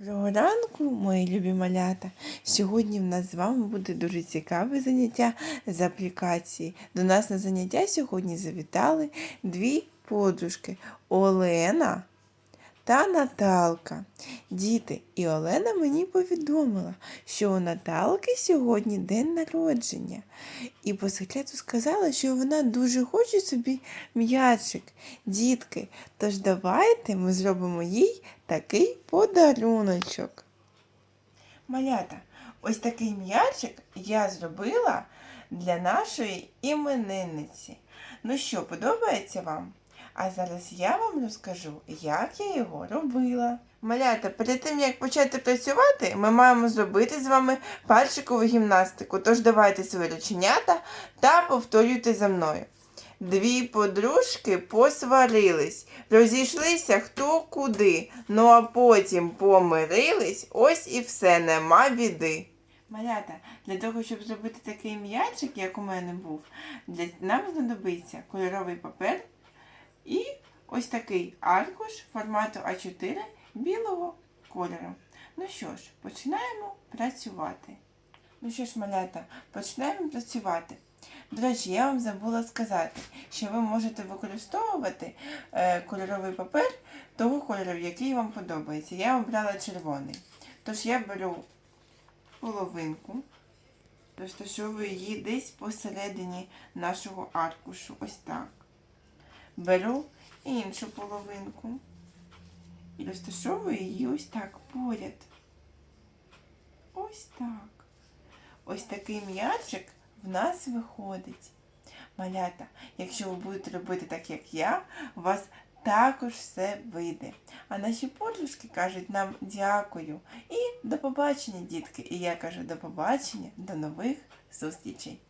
Доброго ранку, мої любі малята. Сьогодні в нас з вами буде дуже цікаве заняття з аплікації. До нас на заняття сьогодні завітали дві подружки Олена та Наталка. Діти, і Олена мені повідомила, що у Наталки сьогодні день народження. І по секрету сказала, що вона дуже хоче собі м'ячик. Дітки, тож давайте ми зробимо їй такий подаруночок. Малята, ось такий м'ячик я зробила для нашої іменинниці. Ну що, подобається вам? А зараз я вам розкажу, як я його робила. Малята, перед тим як почати працювати, ми маємо зробити з вами пальчикову гімнастику. Тож давайте свої рученята та повторюйте за мною. Дві подружки посварились, розійшлися хто куди, ну а потім помирились, ось і все, нема біди. Малята, для того, щоб зробити такий м'ячик, як у мене був, для... нам знадобиться кольоровий папер і ось такий аркуш формату А4 білого кольору. Ну що ж, починаємо працювати. Ну що ж, малята, починаємо працювати. До речі, я вам забула сказати, що ви можете використовувати е, кольоровий папер того кольору, який вам подобається. Я обрала червоний. Тож я беру половинку, розташовую її десь посередині нашого аркушу. Ось так. Беру іншу половинку і розташовую її ось так поряд. Ось так. Ось такий м'ячик в нас виходить. Малята, якщо ви будете робити так, як я, у вас також все вийде. А наші подружки кажуть нам дякую і до побачення, дітки. І я кажу до побачення, до нових зустрічей.